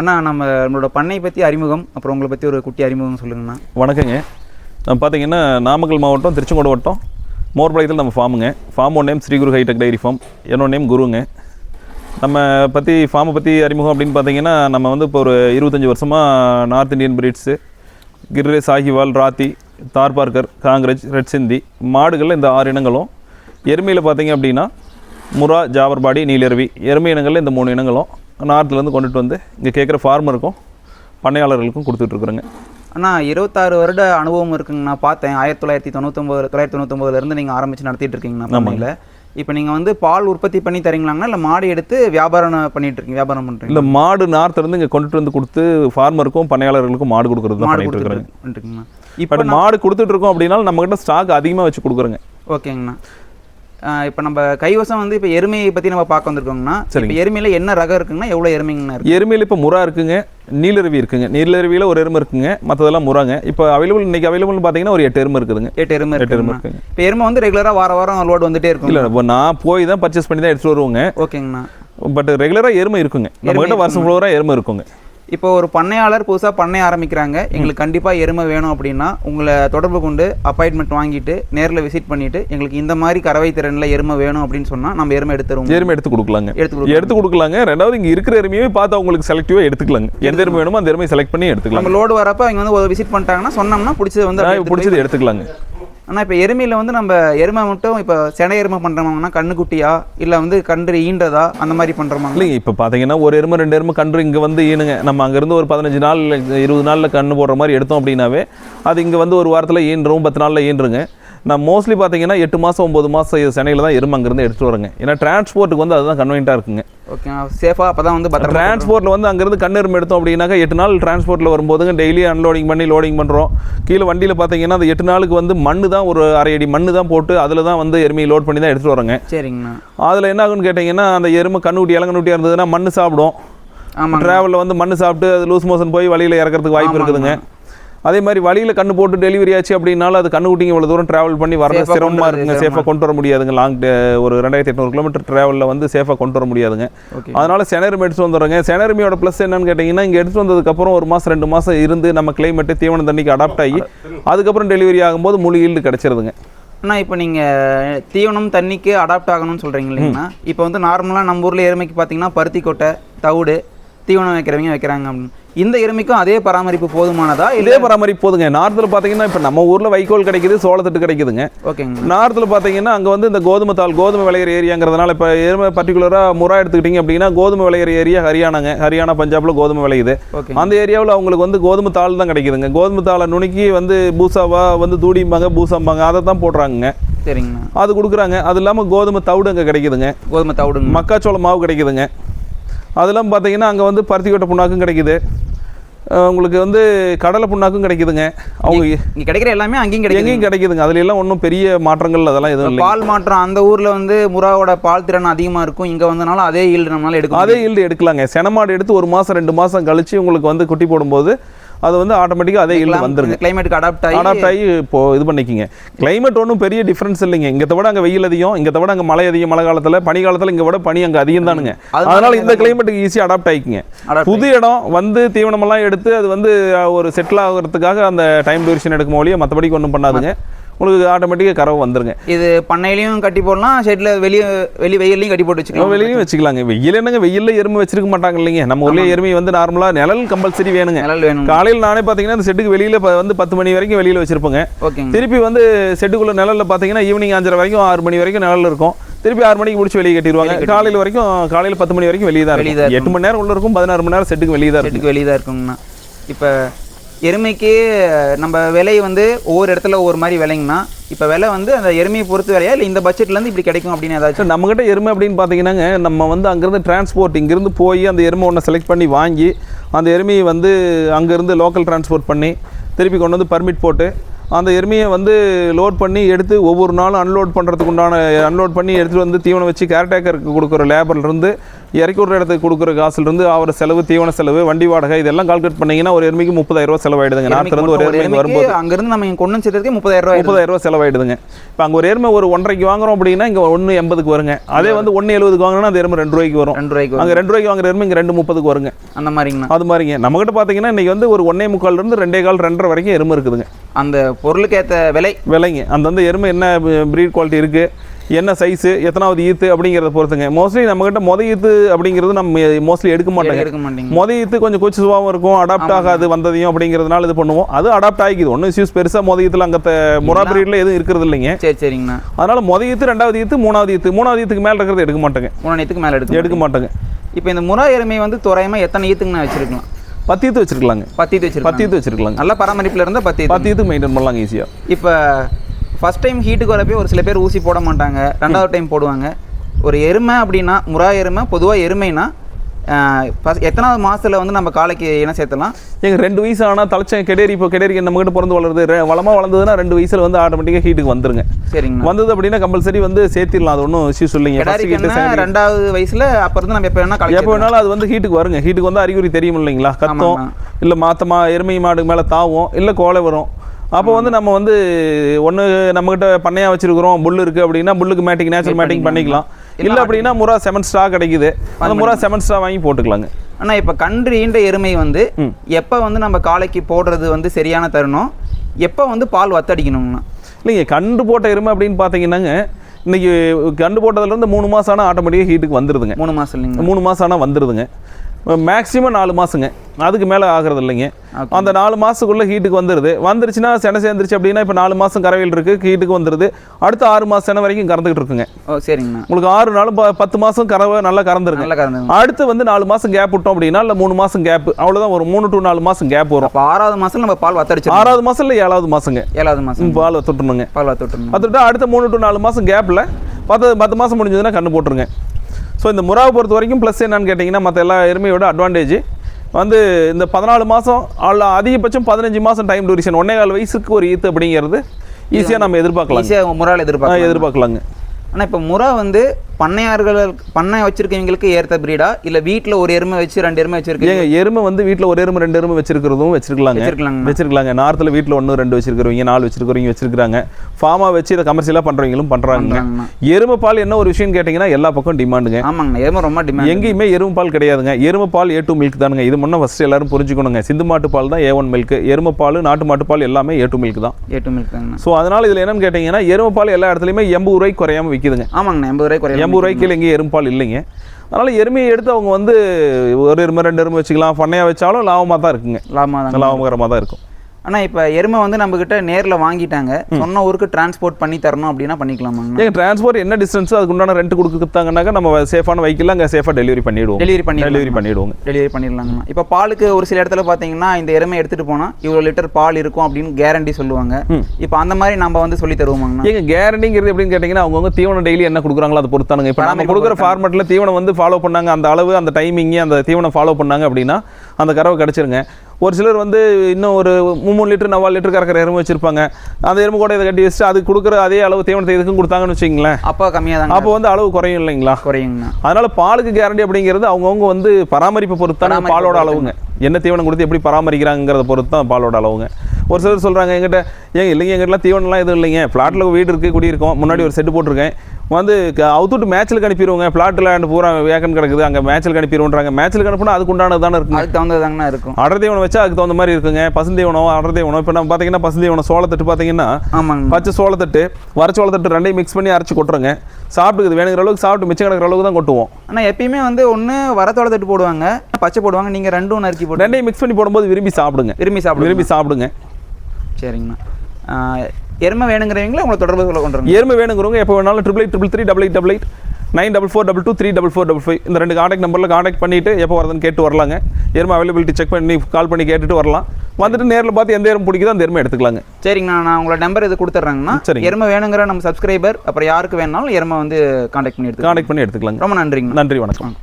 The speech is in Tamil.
அண்ணா நம்ம நம்மளோட பண்ணை பற்றி அறிமுகம் அப்புறம் உங்களை பற்றி ஒரு குட்டி அறிமுகம் சொல்லுங்கண்ணா. வணக்கங்க. நம்ம பார்த்தீங்கன்னா நாமக்கல் மாவட்டம் திருச்செங்கோடு வட்டம் மோர்பாளையத்தில் நம்ம ஃபார்முங்க farm one name Sri Guru hitech dairy farm என்னோட நேம் குருங்க. நம்ம பற்றி ஃபார்மை பற்றி அறிமுகம் அப்படின்னு பார்த்தீங்கன்னா நம்ம வந்து இப்போ ஒரு இருபத்தஞ்சி வருஷமாக North Indian breeds Gir Sahiwal Rathi Tharparkar Kankrej red சிந்தி மாடுகளில் இந்த ஆறு இனங்களும். எருமையில் பார்த்தீங்க அப்படின்னா முரா ஜாவர்பாடி நீலருவி. எருமை இனங்களில் இந்த மூணு இனங்களும். நார்த்துலேருந்து கொண்டுட்டு வந்து இங்கே கேட்குற ஃபார்மருக்கும் பண்ணையாளர்களுக்கும் கொடுத்துட்ருக்குறோங்க. அண்ணா இருபத்தாறு வருட அனுபவம் இருக்குங்கண்ணா பார்த்தேன். ஆயிரத்தி தொள்ளாயிரத்தி தொண்ணூத்தொம்பது தொள்ளாயிரத்தி தொண்ணூத்தொம்பதுலேருந்து நீங்கள் ஆரம்பித்து நடத்திட்டு இருக்கீங்கண்ணா பண்ணையில். இப்போ நீங்கள் வந்து பால் உற்பத்தி பண்ணி தரீங்களாங்கண்ணா இல்லை மாடு எடுத்து வியாபாரம் பண்ணிட்டு இருக்கீங்க? வியாபாரம் பண்ணுறீங்க இல்லை மாடு நார்த்துலேருந்து இங்கே கொண்டுட்டு வந்து கொடுத்து ஃபார்மருக்கும் பண்ணையாளர்களுக்கும் மாடு கொடுக்குறது மாடு கொடுத்துருக்குங்கண்ணா இப்போ மாடு கொடுத்துட்டு இருக்கோம் அப்படின்னாலும் நம்மகிட்ட ஸ்டாக் அதிகமாக வச்சு கொடுக்குறோங்க. ஓகேங்கண்ணா. இப்போ நம்ம கைவசம் வந்து இப்போ எருமையை பற்றி நம்ம பார்க்க வந்திருக்கோங்கண்ணா இப்போ எருமையில் என்ன ரகம் இருக்குங்கண்ணா எவ்வளோ எருமைங்கண்ணா இருக்கு? எருமையில் இப்போ முறா இருக்குங்க நீலருவி இருக்குங்க. நீலருவியில் ஒரு எருமை இருக்குங்க மற்றதெல்லாம் முறாங்க. இப்போ அவைலபிள் இன்னைக்கு அவைலபிள்னு பார்த்தீங்கன்னா ஒரு எட்டு எருமை இருக்குதுங்க. எட்டு எருமை எட்டு எருமை இருக்குங்க. இப்போ எருமை வந்து ரெகுலராக வார வாரம் லோடு வந்துட்டே இருக்கும் இல்லை இப்போ நான் போய் தான் பர்ச்சேஸ் பண்ணி தான் எடுத்துகிட்டு வருவோங்க. ஓகேங்கண்ணா. பட் ரெகுலராக எருமை இருக்குங்க. நம்மகிட்ட வருஷம் ஃபுல்லராக எருமை இருக்குங்க. இப்போ ஒரு பண்ணையாளர் புதுசாக பண்ணை ஆரம்பிக்கிறாங்க. எங்களுக்கு கண்டிப்பாக எருமை வேணும் அப்படின்னா உங்களை தொடர்பு கொண்டு அப்பாயின்மெண்ட் வாங்கிட்டு நேரில் விசிட் பண்ணிட்டு எங்களுக்கு இந்த மாதிரி கறவை திறனில் எருமை வேணும் அப்படின்னு சொன்னால் நம்ம எருமை எடுத்து தருவோம். எருமை எடுத்து கொடுக்கலாங்க. எடுத்து. எடுத்து கொடுக்கலாங்க. ரெண்டாவது இங்கே இருக்கிற எருமையே பார்த்து அவங்களுக்கு செலக்டிவாக எடுத்துக்கலாங்க. எந்த எருமை வேணுமோ அந்த எருமையை செலக்ட் பண்ணி எடுத்துக்கலாம் நம்ம லோடு வரப்போ அவங்க வந்து விசிட் பண்ணிட்டாங்கன்னா சொன்னோம்னா பிடிச்சது வந்து பிடிச்சது எடுத்துக்கலாங்க. ஆனால் இப்போ எருமையில் வந்து நம்ம எருமை மட்டும் இப்போ சென எருமை பண்ணுறோம்னா கண்ணுக்குட்டியா? இல்லை வந்து கன்று ஈன்றதா? அந்த மாதிரி பண்ணுறோமா இல்லைங்க இப்போ பார்த்தீங்கன்னா ஒரு எருமை ரெண்டு எருமை கன்று இங்கே வந்து ஈனுங்க. நம்ம அங்கேருந்து ஒரு பதினஞ்சு நாள் இருபது நாளில் கன்று போடுற மாதிரி எடுத்தோம் அப்படின்னாவே அது இங்கே வந்து ஒரு வாரத்தில் ஈன்றும் பத்து நாளில் ஈன்றுங்க. நான் மோஸ்ட்லி பார்த்தீங்கன்னா எட்டு மாதம் ஒம்பது மாதம் சென்னையில் தான் எருமை அங்கேருந்து எடுத்துகிட்டு வரேங்க. ஏன்னா டிரான்ஸ்போர்ட்டுக்கு வந்து அதுதான் கன்வீனியாக இருக்குங்க. ஓகே சேஃபாக அப்போ தான் வந்து டிரான்ஸ்போர்ட்டில் வந்து அங்கேருந்து கண்ணெருமை எடுத்தோம் அப்படின்னாக்கா எட்டு நாள் டிரான்ஸ்போர்ட்டில் வரும்போதுங்க டெய்லி அன்லோடிங் பண்ணி லோடிங் பண்ணுறோம் கீழே வண்டியில் பார்த்தீங்கன்னா அந்த எட்டு நாளுக்கு வந்து மண்ணு தான் ஒரு அரை அடி மண்ணு தான் போட்டு அதில் தான் வந்து எருமையை லோட் பண்ணி தான் எடுத்துகிட்டு வரேங்க சரிங்கண்ணா. அதில் என்ன ஆகுன்னு கேட்டிங்கன்னா அந்த எருமை கண்ணுக்குட்டி இளங்கண்ணுட்டியாக இருந்ததுன்னா மண்ணு சாப்பிடும். ஆமாங்க. ட்ராவலில் வந்து மண்ணு சாப்பிட்டு அது லூஸ் மோஷன் போய் வழியில் இறக்கிறதுக்கு வாய்ப்பு இருக்குதுங்க. அதே மாதிரி வழியில் கண்ணு போட்டு டெலிவரி ஆச்சு அப்படின்னாலும் அது கண்ணுக்குட்டிங்க இவ்வளோ தூரம் ட்ராவல் பண்ணி வர சிரமமாக இருக்குங்க. சேஃபாக கொண்டு வர முடியாதுங்க. லாங் ஒரு ரெண்டாயிரத்தி எட்நூறு கிலோமீட்டர் ட்ராவலில் வந்து சேஃபாக கொண்டு வர முடியாதுங்க. அதனால செனரும் எடுத்துட்டு வந்துடுறோங்க. செனருமியோட ப்ளஸ் என்னன்னு கேட்டிங்கன்னா இங்கே எடுத்துட்டு வந்ததுக்கப்புறம் ஒரு மாதம் ரெண்டு மாதம் இருந்து நம்ம கிளைமேட்டு தீவன தண்ணிக்கு அடாப்ட் ஆகி அதுக்கப்புறம் டெலிவரி ஆகும்போது முழு ஈல்டு கிடச்சிருதுங்க. அண்ணா இப்போ நீங்கள் தீவனம் தண்ணிக்கு அடாப்ட் ஆகணும்னு சொல்கிறீங்க இல்லைங்கண்ணா இப்போ வந்து நார்மலாக நம்ம ஊரில் எருமைக்கு பார்த்தீங்கன்னா பருத்தி கொட்டை தவிடு தீவனம் வைக்கிறவங்க வைக்கிறாங்க அப்படின்னு. இந்த எருமைக்கும் அதே பராமரிப்பு போதுமானதா இதே பராமரிப்பு போதுங்க. நார்த்தில் பார்த்தீங்கன்னா இப்போ நம்ம ஊரில் வைக்கோல் கிடைக்குது சோளத்தட்டு கிடைக்குதுங்க. ஓகேங்க நார்த்தில் பார்த்தீங்கன்னா அங்கே வந்து இந்த கோதுமை தாள் கோதுமை விளையிற ஏரியாங்கிறதுனால இப்போ எருமை பர்டிகுலராக முறா எடுத்துக்கிட்டிங்க அப்படின்னா கோதுமை விளையிற ஏரியா ஹரியானாங்க. ஹரியானா பஞ்சாபில் கோதுமை விளையுது. அந்த ஏரியாவில் அவங்களுக்கு வந்து கோதுமை தாள் தான் கிடைக்குதுங்க. கோதுமை தாளை நுணுக்கி வந்து பூசாவா வந்து தூடிம்பாங்க பூசாம்பாங்க அதை தான் போடுறாங்க சரிங்கண்ணா அது கொடுக்குறாங்க. அது இல்லாமல் கோதுமை தவிடு அங்கே கிடைக்குதுங்க. கோதுமை தவிடுங்க. மக்காச்சோள மாவு கிடைக்குதுங்க. அதெல்லாம் பார்த்தீங்கன்னா அங்கே வந்து பருத்தி கொட்டை புண்ணாக்கும் கிடைக்குது. உங்களுக்கு வந்து கடலை புண்ணாக்கும் கிடைக்குதுங்க. அவங்க இங்கே கிடைக்கிற எல்லாமே அங்கேயும் கிடைக்குது எங்கேயும் கிடைக்குதுங்க. அதுல எல்லாம் ஒன்றும் பெரிய மாற்றங்கள் அதெல்லாம் எதுவும் இல்லை பால் மாற்றம் அந்த ஊரில் வந்து முறாவோட பால் திறன் அதிகமாக இருக்கும். இங்கே வந்தனால அதே ஈல்டு நம்மளால எடுக்க அதே ஈல்டு எடுக்கலாங்க. செனமாடு எடுத்து ஒரு மாதம் ரெண்டு மாதம் கழிச்சு உங்களுக்கு வந்து குட்டி போடும்போது அது வந்து ஆட்டோமேட்டிக்காக அதே ஈல்டு வந்துருங்க. கிளைமேட்டுக்கு அடாப்ட் ஆகி அடாப்ட் ஆகி இப்போ இது பண்ணிக்கிங்க. கிளைமேட் ஒன்றும் பெரிய டிஃப்ரென்ஸ் இல்லைங்க. இங்கே விட அங்கே வெயில் அதிகம் இங்கே விட அங்கே மழை அதிகம் மழை காலத்தில் பனி காலத்தில் இங்கே விட பனி அங்கே அதிகம் தானுங்க. அதனால இந்த கிளைமேட்டுக்கு ஈஸியாக அடாப்ட் ஆகிக்குங்க புது இடம் வந்து தீவனமெல்லாம் எடுத்து அது வந்து ஒரு செட்டில் ஆகிறதுக்காக அந்த டைம் டியூரேஷன் எடுக்கும் ஒழிய மற்றபடிக்கு ஒன்றும் பண்ணாதுங்க. உங்களுக்கு ஆட்டோமேட்டிக்காக கறவை வந்துருங்க. இது பண்ணையிலையும் கட்டி போடலாம் ஷெட்டில் வெளியே வெளி வெயிலையும் கட்டி போட்டு வச்சுக்கலாம். வெளியும் வச்சுக்கலாங்க. வெயில் என்னங்க வெயில்ல எருமை வச்சிருக்க மாட்டாங்க இல்லைங்க. நம்ம ஊர்லயே எருமை வந்து நார்மலாக நிழல் கம்பல்சரி வேணுங்க. நிழல் வேணும் காலையில் நானே பார்த்தீங்கன்னா இந்த செட்டுக்கு வெளியில வந்து பத்து மணி வரைக்கும் வெளியில வச்சிருப்போங்க. ஓகேங்க. திருப்பி வந்து செட்டுக்குள்ள நிழல்ல பார்த்தீங்கன்னா ஈவினிங் அஞ்சரை வரைக்கும் ஆறு மணி வரைக்கும் நிழல் இருக்கும். திருப்பி ஆறு மணிக்கு முடிச்சு வெளியே கட்டிடுவாங்க. காலையில் வரைக்கும் காலையில் பத்து மணி வரைக்கும் வெளியே தான் இருக்கும். எட்டு மணி நேரம் உள்ள இருக்கும் பதினாறு மணி நேரம் செட்டுக்கு வெளியே தான் இருக்கும். செட்டுக்கு வெளியே தான் இருக்குங்கண்ணா. இப்போ எருமைக்கு நம்ம விலை வந்து ஒவ்வொரு இடத்துல ஒவ்வொரு மாதிரி விலைங்கண்ணா. இப்போ விலை வந்து அந்த எருமையை பொறுத்து விலையா? இல்லை இந்த பட்ஜெட்லேருந்து இப்படி கிடைக்கும் அப்படின்னு ஏதாச்சும்? நம்மக்கிட்ட நம்மகிட்ட எருமை அப்படின்னு பார்த்தீங்கன்னாங்க நம்ம வந்து அங்கேருந்து டிரான்ஸ்போர்ட் இங்கேருந்து போய் அந்த எருமை ஒன்று செலக்ட் பண்ணி வாங்கி அந்த எருமையை வந்து அங்கேருந்து லோக்கல் டிரான்ஸ்போர்ட் பண்ணி திருப்பி கொண்டு வந்து பர்மிட் போட்டு அந்த எருமையை வந்து லோட் பண்ணி எடுத்து ஒவ்வொரு நாளும் அன்லோட் பண்ணுறதுக்கு உண்டான அன்லோட் பண்ணி எடுத்துகிட்டு வந்து தீவனம் வச்சு கேர்டேக்கருக்கு கொடுக்குற லேபர்லேருந்து இறக்கி விடுற இடத்துக்கு கொடுக்குற காசுலேருந்து அவர் செலவு தீவன செலவு வண்டி வாடகை இதெல்லாம் கால்குலேட் பண்ணீங்கன்னா ஒரு எருமைக்கு முப்பதாயிரம் ரூபா செலவாயிடுதுங்க. நார்த்துலேருந்து ஒரு எருமைக்கு வரும்போது அங்க இருந்து நம்ம கொண்டு ரூபாய் முப்பதாயிரம் ரூபா செலவாயிடுதுங்க. இப்போ அங்கே ஒரு எருமை ஒரு ஒன்றரைக்கு வாங்குறோம் அப்படின்னா இங்கே ஒன்று எண்பதுக்கு வருங்க. அதே வந்து ஒன்று எழுபதுக்கு வாங்கினா அந்த எருமை ரெண்டு ரூபாய்க்கு வரும். ரெண்டு ரூபாய்க்கு. அங்கே ரெண்டு ரூபாய்க்கு வாங்குற எருமை இங்கே ரெண்டு முப்பதுக்கு வருங்க. அந்த மாதிரிங்கண்ணா. அது மாதிரிங்க. நம்மகிட்ட பார்த்தீங்கன்னா இன்னைக்கு வந்து ஒரு ஒன்னே முக்கால்ல இருந்து ரெண்டே கால் ரெண்டரை வரைக்கும் எருமை இருக்குதுங்க. அந்த பொருளுக்கு ஏத்த விலை? விலைங்க. அந்தந்த எருமை என்ன ப்ரீட் குவாலிட்டி இருக்குது என்ன சைஸு எத்தனாவது ஈத்து அப்படிங்கிறத பொறுத்துங்க. மோஸ்ட்லி நம்மகிட்ட மொத ஈத்து அப்படிங்கிறது நம்ம மோஸ்ட்லி எடுக்க மாட்டோங்க. எடுக்க மாட்டீங்க. மொத ஈத்து கொஞ்சம் கொச்சு சுபாவம் இருக்கும் அடாப்ட் ஆகாது வந்ததையும் அப்படிங்கிறதுனால இது பண்ணுவோம். அது அடாப்ட் ஆகிக்குது. ஒன்றும் இஷ்யூஸ் பெருசாக மொத ஈத்துல அங்கே முறா பிரீடில் எதுவும் இருக்கிறது இல்லைங்க. சரி சரிங்கண்ணா. அதனால மொத ஈத்து ரெண்டாவது ஈத்து மூணாவது ஈத்து. மூணாவது ஈத்துக்கு மேலே இருக்கிறது எடுக்க மாட்டேங்க. மூணு நேரத்துக்கு மேல எடுக்க எடுக்க மாட்டேங்க. இப்போ இந்த முறா எருமை வந்து தோராயமா எத்தனை ஈத்துக்குண்ணா வச்சிருக்கலாம்? பத்து ஈத்து வச்சிருக்கலாங்க. பத்து ஈத்து வச்சிருக்கலாம் பத்து ஈத்து வச்சிருக்கலாங்க. நல்ல பராமரிப்புல இருந்தா பத்து ஈத்து பத்து ஈத்து மெயின்டைன் பண்ணலாங்க ஈஸியாக இப்போ ஃபர்ஸ்ட் டைம் ஹீட்டுக்கு வரப்போ ஒரு சில பேர் ஊசி போட மாட்டாங்க. ரெண்டாவது டைம் போடுவாங்க. ஒரு எருமை அப்படின்னா முறா எருமை பொதுவாக எருமைனா first- எத்தனாவது மாசத்துல வந்து நம்ம காலைக்கு இனம் சேர்த்தலாம்? எங்க ரெண்டு வயசு ஆனால் தலைச்சேன் கெடேரி இப்போ கெடேரி நம்ம கிட்ட பிறந்து வளருது. ரெ- வளமா வளர்ந்ததுன்னா ரெண்டு வயசுல வந்து ஆட்டோமேட்டிக்காக ஹீட்டுக்கு வந்துருங்க. சரிங்கண்ணா வந்தது அப்படின்னா கம்பல்சரி வந்து சேர்த்திடலாம் அது ஒன்றும் இஷ்யூஸ் இல்லைங்க என்ன. ரெண்டாவது வயசுல அப்ப இருந்து நம்ம எப்போ வேணா எப்போ வேணாலும் அது வந்து ஹீட்டுக்கு வருங்க. ஹீட்டுக்கு வந்து அறிகுறி தெரியும் இல்லைங்களா? கத்தும். இல்லை மாத்தமா எருமை மாடு மேலே தாவும். இல்லை கோலை வரும். அப்போ வந்து நம்ம வந்து ஒன்று நம்மகிட்ட பண்ணையா வச்சிருக்கிறோம். புல் இருக்கு அப்படின்னா புல்லுக்கு மேட்டிங் நேச்சுரல் மேட்டிங் பண்ணிக்கலாம். இல்லை அப்படின்னா முறா செமன் ஸ்ட்ரா கிடைக்குது. அந்த முறா செமன் ஸ்ட்ரா வாங்கி போட்டுக்கலாங்க. ஆனா இப்போ கன்று எருமை வந்து எப்போ வந்து நம்ம காலைக்கு போடுறது வந்து சரியான தருணம்? எப்போ வந்து பால் வத்தடிக்கணுங்கண்ணா இல்லைங்க கண்டு போட்ட எருமை அப்படின்னு பார்த்தீங்கன்னாங்க இன்னைக்கு கண்டு போட்டதுலேருந்து மூணு மாதம் ஆனால் ஆட்டோமேட்டிக்காக ஹீட்டுக்கு வந்துடுதுங்க மூணு மாசம் இல்லைங்க மூணு மாதம் ஆனால் வந்துடுதுங்க மேக்ஸிமம் நாலு மாதங்க அதுக்கு மேலே ஆகிறது இல்லைங்க. அந்த நாலு மாதத்துக்குள்ளே ஹீட்டுக்கு வந்துடுது வந்துருச்சுன்னா செனை சேர்ந்துருச்சு அப்படின்னா இப்போ நாலு மாதம் கறவையில் இருக்குது ஹீட்டுக்கு வந்துடுது அடுத்த ஆறு மாதம் செனை வரைக்கும் கறந்துக்கிட்டு இருக்குங்க. ஓ சரிங்கண்ணா. உங்களுக்கு ஆறு நாளும் பத்து மாதம் கறவை நல்லா கறந்துங்க அடுத்து வந்து நாலு மாதம் கேப் விட்டோம் அப்படின்னா இல்லை மூணு மாதம் கேப் அவ்வளோதான் ஒரு மூணு டு நாலு மாதம் கேப் வரும். ஆறாவது மாசத்துல நம்ம பால் வத்தடிச்சிடும் ஆறாவது மாதம் இல்லை ஏழாவது மாதங்க ஏழாவது மாசம். பால் தொட்டுணுங்க பால் வத்தவிட்டுருங்க அதுட்டு அடுத்த மூணு டு நாலு மாதம் கேப்பில் பத்து பத்து மாதம் முடிஞ்சதுன்னா கண்ணு போட்டுருங்க. ஸோ இந்த முறாவை பொறுத்த வரைக்கும் ப்ளஸ் என்னன்னு கேட்டிங்கன்னா மற்ற எல்லா எருமையோட அட்வான்டேஜ் வந்து இந்த பதினாலு மாதம் அல்ல அதிகபட்சம் பதினஞ்சு மாதம் டைம் டூரேஷன் ஒன்னே கால் வயசுக்கு ஒரு ஈத்து அப்படிங்கிறது ஈஸியாக நம்ம எதிர்பார்க்கலாம் ஈஸியாக முறால் எதிர்பார்க்கலாம் எதிர்பார்க்கலாங்க. ஆனா இப்போ முறா வந்து பண்ணையார்கள் பண்ணை வச்சிருக்கவங்களுக்கு ஏற்ற பிரீடா இல்ல வீட்ல ஒரு எருமை வச்சு ரெண்டு எருமை வச்சிருக்கீங்க எருமை வந்து வீட்டில் ஒரு எருமை ரெண்டு எருமை வச்சிருக்கிறதும் வச்சிருக்கலாங்க. வச்சிருக்கலாங்க. நார்த்தில் வீட்டில் ஒன்று ரெண்டு வச்சிருக்கிறவங்க நாலு வச்சிருக்கிறவங்க வச்சிருக்காங்க ஃபார்மாக வச்சு இதை கமர்ஷியலாக பண்ணுறவங்களும் பண்ணுறாங்க பண்றாங்கண்ணா. எருமை பால் என்ன ஒரு விஷயம் கேட்டிங்கன்னா எல்லா பக்கம் டிமாண்டுங்க ஆமாங்கண்ணா எருமை ரொம்ப டிமாண்ட் எங்கேயுமே எருமை பால் கிடையாதுங்க. எருமை பால் ஏ டூ மில்க் தானுங்க. இது முன்ன ஃபஸ்ட்டு எல்லாரும் புரிஞ்சுக்கணுங்க. சிந்து மாட்டு பால் தான் ஏ ஒன் மில்க் எருமை பால் நாட்டு மாட்டு பால் எல்லாமே ஏ டூ மில்க் தான். ஏட்டு மில்க் தாங்கண்ணா ஸோ அதனால் இதில் என்னன்னு கேட்டிங்கன்னா எருமை பால் எல்லா இடத்துலையுமே எண்பது ரூபாய்க்கு குறையாம விற்கிதுங்க ஆமாங்கண்ணா எண்பது ரூபாய் குறைய எண்பது ரூபாய்க்கு எங்கேயும் எருமை பால் இல்லைங்க. அதனால் எருமையை எடுத்து அவங்க வந்து ஒரு எருமை ரெண்டு எருமை வச்சுக்கலாம். பண்ணையாக வச்சாலும் லாபமாக தான் இருக்குங்க. லாபமாக லாபகரமாக தான் இருக்கும். ஆனா இப்போ எருமை வந்து நம்ம கிட்ட நேர்ல வாங்கிட்டாங்க. சொன்ன ஊருக்கு டிரான்ஸ்போர்ட் பண்ணி தரணும் அப்படின்னா பண்ணிக்கலாமாங்கண்ணா ஏங்க டிரான்ஸ்போர்ட் என்ன டிஸ்டன்ஸ் அதுக்கு உண்டான ரெண்ட் கொடுத்தாங்கன்னாக்கா நம்ம சேஃபான வெஹிக்கிள் அங்கே சேஃபாக டெலிவரி பண்ணிவிடுவோம் டெலிவரி பண்ணி டெலிவரி பண்ணிவிடுவோங்க டெலிவரி பண்ணிடலாங்கண்ணா இப்போ பாலுக்கு ஒரு சில இடத்துல பார்த்தீங்கன்னா இந்த எருமை எடுத்துட்டு போனா இவ்வளோ லிட்டர் பால் இருக்கும் அப்படின்னு கேரண்டி சொல்லுவாங்க. இப்போ அந்த மாதிரி நம்ம வந்து சொல்லி தருவோமாங்கண்ணா? ஏங்க கேரண்டிங்கிறது எப்படின்னு கேட்டிங்கன்னா அவங்கவுங்க தீவனம் டெய்லி என்ன கொடுக்குறாங்களோ அதை பொறுத்தானுங்க. இப்போ நம்ம கொடுக்குற ஃபார்மெட்டில் தீவனம் வந்து ஃபாலோ பண்ணாங்க அந்த அளவு அந்த டைமிங் அந்த தீவனம் ஃபாலோ பண்ணாங்க அப்படின்னா அந்த கறவை கிடச்சிருங்க. ஒரு சிலர் வந்து இன்னும் ஒரு மூணு லிட்டர் நாலு லிட்டர் கறக்கிற எருமை வச்சிருப்பாங்க. அந்த எருமை கூட இதை கட்டி வச்சுட்டு அது கொடுக்குற அதே அளவு தீவனத்தை இதுக்கும் கொடுத்தாங்கன்னு வச்சுங்களேன் அப்போ கம்மியாக தாங்க அப்போ வந்து அளவு குறையும் இல்லைங்களா? குறையுங்கண்ணா. அதனால பாலுக்கு கேரண்டி அப்படிங்கிறது அவங்கவுங்க வந்து பராமரிப்பை பொறுத்து தான் பாலோட அளவுங்க. என்ன தீவனம் கொடுத்து எப்படி பராமரிக்கிறாங்கிறத பொறுத்து தான் பாலோட அளவுங்க. ஒரு சிலர் சொல்கிறாங்க எங்கிட்ட ஏங்க இல்லைங்க எங்கிட்டலாம் தீவனம்லாம் எதுவும் இல்லைங்க. ஃப்ளாட்டில் வீடு இருக்குது குடியிருக்கோம் முன்னாடி ஒரு செட்டு போட்டிருக்கேன். வந்து அவுத்துட்டு மேட்ச்சுக்கு அனுப்பிடுவோங்க ஃப்ளாட்டில் பூரா வேக்கன் கிடக்குது. அங்கே மேட்ச்சுக்கு அனுப்பிடுவோன்றாங்க மேட்ச்சுக்கு அனுப்புனா அதுக்கு உண்டானது தானே இருக்குங்க. அதுக்கு தகுந்தது தாங்கண்ணா இருக்கும். அடர் தீவனம் வச்சா அதுக்கு தகுந்த மாதிரி இருக்குங்க. பசுந்தீவனம் அடர் தீவனம் இப்போ நம்ம பார்த்தீங்கன்னா பசுந்தீவனம் சோளத்தட்டு பார்த்தீங்கன்னா ஆமாங்கண்ணா பச்சை சோளத்தட்டு வர சோளத்தட்டு ரெண்டையும் மிக்ஸ் பண்ணி அரைச்சி கொட்டுறோங்க. சாப்பிட்டுக்குது. வேணுங்கிற அளவுக்கு சாப்பிட்டு மிச்சம் கிடக்கிற அளவுக்கு தான் கொட்டுவோம். ஆனால் எப்பயுமே வந்து ஒன்று வரத்தோட தட்டு போடுவாங்க பச்சை போடுவாங்க நீங்கள் ரெண்டும் நறுக்கி போட்டு ரெண்டையும் மிக்ஸ் பண்ணி போடும்போது விரும்பி சாப்பிடுங்க. விரும்பி சாப்பிடுங்க. விரும்பி சாப்பிடுங்க. சரிங்கண்ணா. எருமை வேணுங்கிறவங்கள உங்களை தொடர்பு கொள்ள கொண்டுருங்க. எருமை வேணுங்கிறவங்க எப்போ வேணாலும் triple eight triple three double eight double eight nine double four double two three double four double five இந்த ரெண்டு காண்டாக்ட் நம்பரில் காண்டாக்ட் பண்ணிவிட்டு எப்போ வரதுன்னு கேட்டு வரலாங்க. எருமை அவைலபிலிட்டி செக் பண்ணி கால் பண்ணி கேட்டுட்டு வரலாம். வந்துட்டு நேரில் பார்த்து எந்த எருமை பிடிக்குதோ அந்த எருமை எடுத்துக்கலாங்க. சரிங்கண்ணா நான் உங்களோட நம்பர் இது கொடுத்துட்றேங்கண்ணா சரிங்க. எருமை வேணுங்கிற நம்ம சப்ஸ்கிரைபர் அப்புறம் யாருக்கு வேணாலும் எருமை வந்து காண்டாக்ட் பண்ணி எடுத்துக்கலாம். காண்டாக்ட் பண்ணி எடுத்துக்கலாங்க. ரொம்ப நன்றிங்கண்ணா. நன்றி வணக்கம்.